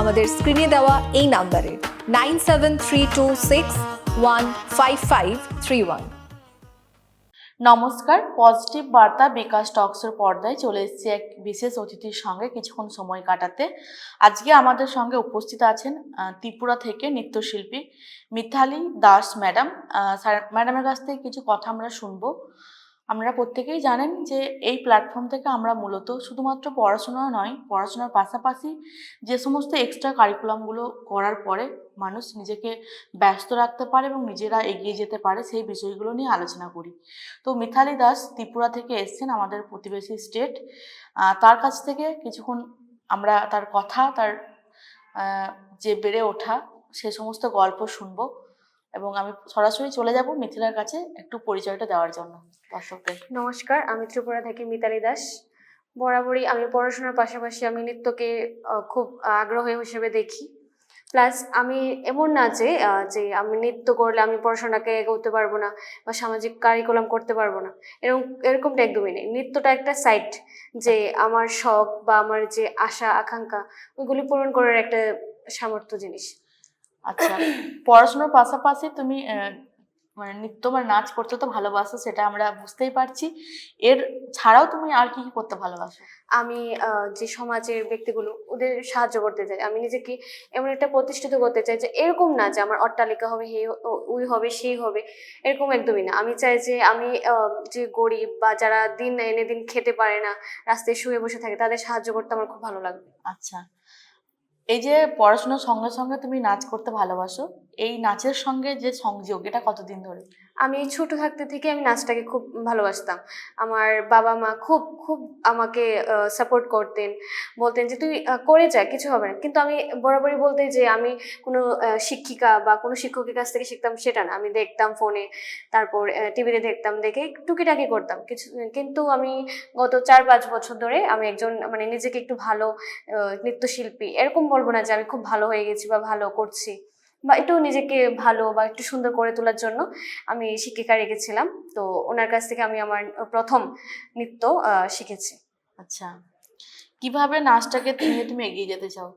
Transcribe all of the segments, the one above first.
আমাদের স্ক্রিনে দেওয়া এই নাম্বারে nine seven three two six one five five three one নমস্কার পজিটিভ বার্তা বিকাশ টক্সের পর্দায় চলে এসেছি এক বিশেষ অতিথির সঙ্গে কিছুক্ষণ সময় কাটাতে। আজকে আমাদের সঙ্গে উপস্থিত আছেন ত্রিপুরা থেকে নৃত্যশিল্পী মিথালি দাস ম্যাডাম। ম্যাডামের কাছ থেকে কিছু কথা আমরা শুনব। আমরা প্রত্যেকেই জানেন যে এই প্ল্যাটফর্ম থেকে আমরা মূলত শুধুমাত্র পড়াশোনা নয়, পড়াশোনার পাশাপাশি যে সমস্ত এক্সট্রা কারিকুলামগুলো করার পরে মানুষ নিজেকে ব্যস্ত রাখতে পারে এবং নিজেরা এগিয়ে যেতে পারে সেই বিষয়গুলো নিয়ে আলোচনা করি। তো মিথালি দাস ত্রিপুরা থেকে এসছেন আমাদের প্রতিবেশী স্টেট তার কাছ থেকে কিছুক্ষণ আমরা তার কথা, তার যে বেড়ে ওঠা সে সমস্ত গল্প শুনব। এবং আমি সরাসরি চলে যাব মিথিলার কাছে একটু পরিচয়টা দেওয়ার জন্য, দর্শকদের। নমস্কার, আমি ত্রিপুরা থেকে মিতালি দাস। বরাবরই আমি পড়াশোনার পাশাপাশি আমি নৃত্যকে খুব আগ্রহ হিসেবে দেখি। প্লাস আমি এমন না যে যে আমি নৃত্য করলে আমি পড়াশোনাকে এগোতে পারব না বা সামাজিক কারিকুলাম করতে পারব না। এরকম এরকমটা একদমই নেই। নৃত্যটা একটা সাইট যে আমার শখ বা আমার যে আশা, আকাঙ্ক্ষা ওইগুলি পূরণ করার একটা সামর্থ্য জিনিস। আচ্ছা পড়াশোনার পাশাপাশি তুমি মানে নৃত্য বা নাচ করতে তো ভালোবাসো সেটা আমরা বুঝতেই পারছি। এর ছাড়াও তুমি আর কি কি করতে ভালোবাসো? আমি যে সমাজের ব্যক্তিগুলো ওদের সাহায্য করতে চাই। আমি নিজেকে এমন একটা প্রতিষ্ঠিত করতে চাই যে এরকম না যে আমার অট্টালিকা হবে হে উই হবে সেই হবে এরকম একদমই না। আমি চাই যে আমি যে গরিব বা যারা দিন এনে দিন খেতে পারে না রাস্তায় শুয়ে বসে থাকে তাদের সাহায্য করতে আমার খুব ভালো লাগবে। আচ্ছা এই যে পড়াশোনার সঙ্গে সঙ্গে তুমি নাচ করতে ভালোবাসো এই নাচের সঙ্গে যে সংযোগ, এটা কতদিন ধরে? আমি ছোট থাকতে থেকে আমি নাচটাকে খুব ভালোবাসতাম। আমার বাবা মা খুব খুব আমাকে সাপোর্ট করতেন। বলতেন যে, তুই করে যা, কিছু হবে না। কিন্তু আমি বরাবরই বলতে যে, আমি কোনো শিক্ষিকা বা কোনো শিক্ষকের কাছ থেকে শিখতাম সেটা না। আমি দেখতাম ফোনে, তারপর টিভিতে দেখতাম, দেখে টুকিটাকি করতাম। কিছু, কিন্তু আমি গত চার, পাঁচ বছর ধরে আমি একজন মানে নিজেকে একটু ভালো নৃত্যশিল্পী। এরকম বলব না যে, আমি খুব ভালো হয়ে গেছি বা ভালো করছি। বা একটু নিজেকে ভালো বা একটু সুন্দর করে তোলার জন্য আমি শিক্ষিকা রেখেছিলাম। তো ওনার কাছ থেকে আমি আমার প্রথম নৃত্য শিখেছি। আচ্ছা। কীভাবে নাচটাকে নিয়ে তুমি এগিয়ে যেতে চাও?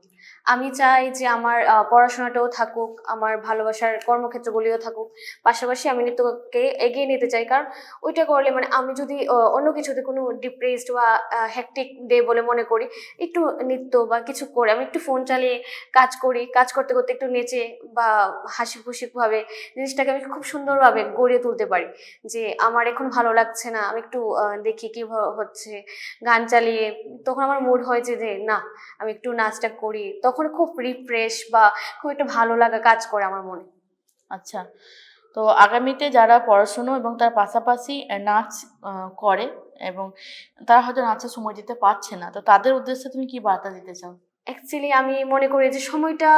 আমি চাই যে আমার পড়াশোনাটাও থাকুক, আমার ভালোবাসার কর্মক্ষেত্রগুলিও থাকুক। পাশাপাশি আমি নৃত্যকে এগিয়ে নিতে চাই, কারণ ওইটা করলে মানে আমি যদি অন্য কিছুতে কোনো ডিপ্রেসড বা হ্যাকটিক ডে বলে মনে করি, একটু নৃত্য বা কিছু করে, আমি একটু ফোন চালিয়ে কাজ করি, কাজ করতে করতে একটু নেচে বা হাসি খুশিভাবে জিনিসটাকে আমি খুব সুন্দরভাবে গড়িয়ে তুলতে পারি। যে আমার এখন ভালো লাগছে না, আমি একটু দেখি কি হচ্ছে। গান চালিয়ে, তখন আমার মুড হয় যে যে, না, আমি একটু নাচটা করি। তখন খুব রিফ্রেশ বা খুব একটা ভালো লাগা কাজ করে আমার মনে। আচ্ছা তো আগামীতে যারা পড়াশুনো এবং তার পাশাপাশি নাচ করে এবং তারা হয়তো নাচের সময় দিতে পারছে না, তো তাদের উদ্দেশ্যে তুমি কি বার্তা দিতে চাও? অ্যাকচুয়ালি আমি মনে করি যে সময়টা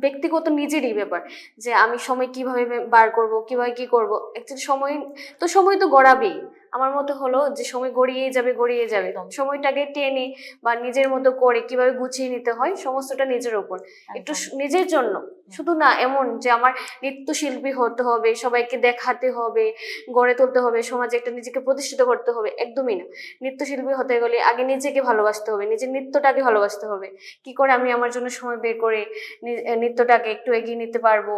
ব্যক্তিগত নিজেরই ব্যাপার। যে আমি সময় কীভাবে বার করব কীভাবে কি করব। অ্যাকচুয়ালি সময় তো সময় তো গড়াবেই। আমার মতো হলো যে সময় গড়িয়ে যাবে গড়িয়ে যাবে। সময়টাকে টেনে বা নিজের মতো করে কীভাবে গুছিয়ে নিতে হয় সমস্তটা নিজের ওপর। একটু নিজের জন্য। শুধু না এমন যে আমার নৃত্যশিল্পী হতে হবে সবাইকে দেখাতে হবে গড়ে তুলতে হবে সমাজে একটা নিজেকে প্রতিষ্ঠিত করতে হবে একদমই না। নৃত্যশিল্পী হতে গেলে আগে নিজেকে ভালোবাসতে হবে নিজের নৃত্যটাকে ভালোবাসতে হবে। কি করে আমি আমার জন্য সময় বের করে নৃত্যটাকে একটু এগিয়ে নিতে পারব?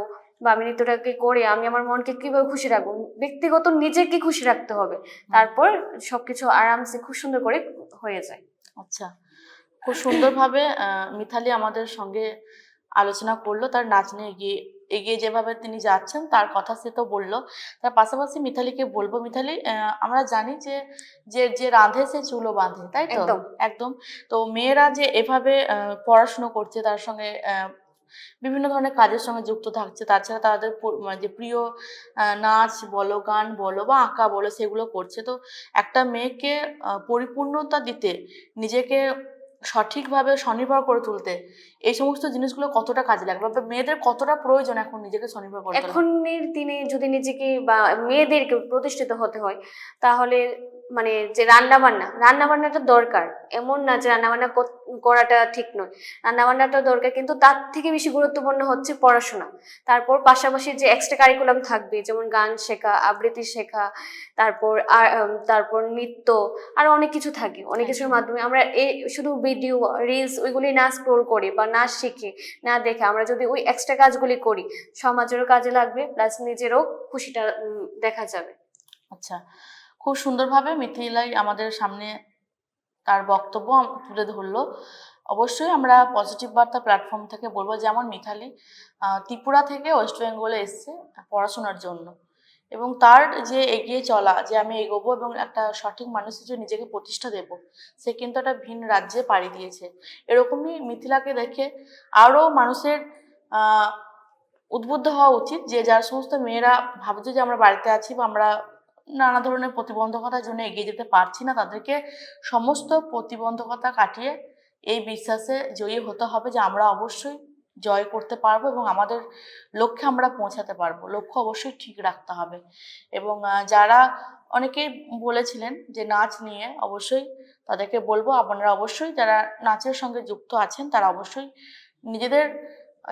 বা আমি নৃত্যটাকে করে আমি আমার মনকে কীভাবে খুশি রাখব? ব্যক্তিগত নিজেকে খুশি রাখতে হবে। তারপর সবকিছু আরামসে খুব সুন্দর করে হয়ে যায়। আচ্ছা। খুব সুন্দরভাবে মিথালি আমাদের সঙ্গে আলোচনা করল তার নাচ নিয়ে এগিয়ে এগিয়ে যেভাবে তিনি যাচ্ছেন তার কথা সে তো বলল। তার পাশাপাশি মিথালিকে বলব মিথালি আমরা জানি যে যে যে রাঁধে সে চুলো বাঁধে তাই তো? একদম। তো মেয়েরা যে এভাবে পড়াশুনো করছে তার সঙ্গে আহ, বিভিন্ন ধরনের কাজের সঙ্গে যুক্ত থাকছে তাছাড়া তাদের মানে যে প্রিয় আহ, নাচ বলো গান বলো বা আঁকা বলো সেগুলো করছে। তো একটা মেয়েকে পরিপূর্ণতা দিতে নিজেকে সঠিকভাবে স্বনির্ভর করে তুলতে এই সমস্ত জিনিসগুলো কতটা কাজে লাগবে বা মেয়েদের কতটা প্রয়োজন এখন নিজেকে স্বনির্ভর করে তোলা? এখনের দিনে যদি নিজেকে বা মেয়েদেরকে প্রতিষ্ঠিত হতে হয়, তাহলে মানে যে রান্না বান্না রান্না বান্নাটা দরকার। এমন না যে রান্না বান্না করাটা ঠিক নয়। রান্না বান্নাটা দরকার কিন্তু তার থেকে বেশি গুরুত্বপূর্ণ হচ্ছে পড়াশোনা। তারপর পাশাপাশি যে এক্সট্রা কারিকুলাম থাকবে যেমন গান শেখা আবৃত্তি শেখা তারপর তারপর নৃত্য আরও অনেক কিছু থাকে। অনেক কিছুর মাধ্যমে আমরা এই শুধু ভিডিও রিলস ওইগুলি না স্ক্রোল করি বা না শিখি না দেখে। আমরা যদি ওই এক্সট্রা কাজগুলি করি সমাজেরও কাজে লাগবে প্লাস নিজেরও খুশিটা দেখা যাবে। আচ্ছা। খুব সুন্দরভাবে মিথিলাই আমাদের সামনে তার বক্তব্য তুলে ধরলো। অবশ্যই আমরা পজিটিভ বার্তা প্ল্যাটফর্ম থেকে বলব যেমন মিথালি ত্রিপুরা থেকে ওয়েস্ট বেঙ্গলে এসছে পড়াশোনার জন্য। এবং তার যে এগিয়ে চলা, যে আমি এগোবো এবং একটা সঠিক মানুষ হিসেবে নিজেকে প্রতিষ্ঠা দেব, সে কিন্তু একটা ভিন রাজ্যে পাড়ি দিয়েছে। এরকমই মিথিলাকে দেখে আরও মানুষের উদ্বুদ্ধ হওয়া উচিত যে যার সমস্ত মেয়েরা ভাবছে যে আমরা বাড়িতে আছি বা আমরা নানা ধরনের প্রতিবন্ধকতার জন্য এগিয়ে যেতে পারছি না। তাদেরকে সমস্ত প্রতিবন্ধকতা কাটিয়ে এই বিশ্বাসে জয়ী হতে হবে যে আমরা অবশ্যই জয় করতে পারব এবং আমাদের লক্ষ্যে আমরা পৌঁছাতে পারব। লক্ষ্য অবশ্যই ঠিক রাখতে হবে এবং যারা অনেকেই বলেছিলেন যে নাচ নিয়ে অবশ্যই তাদেরকে বলব, আপনারা অবশ্যই যারা নাচের সঙ্গে যুক্ত আছেন তারা অবশ্যই নিজেদের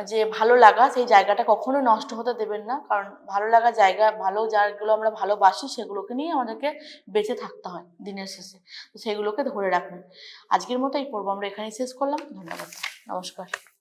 যে ভালো লাগা সেই জায়গাটা কখনো নষ্ট হতে দেবেন না। কারণ ভালো লাগা জায়গা, ভালো যাগুলো আমরা ভালোবাসি সেগুলোকে নিয়ে আমাদেরকে বেঁচে থাকতে হয় দিনের শেষে। তো সেগুলোকে ধরে রাখুন। আজকের মতো এই পর্ব আমরা এখানেই শেষ করলাম। ধন্যবাদ। নমস্কার।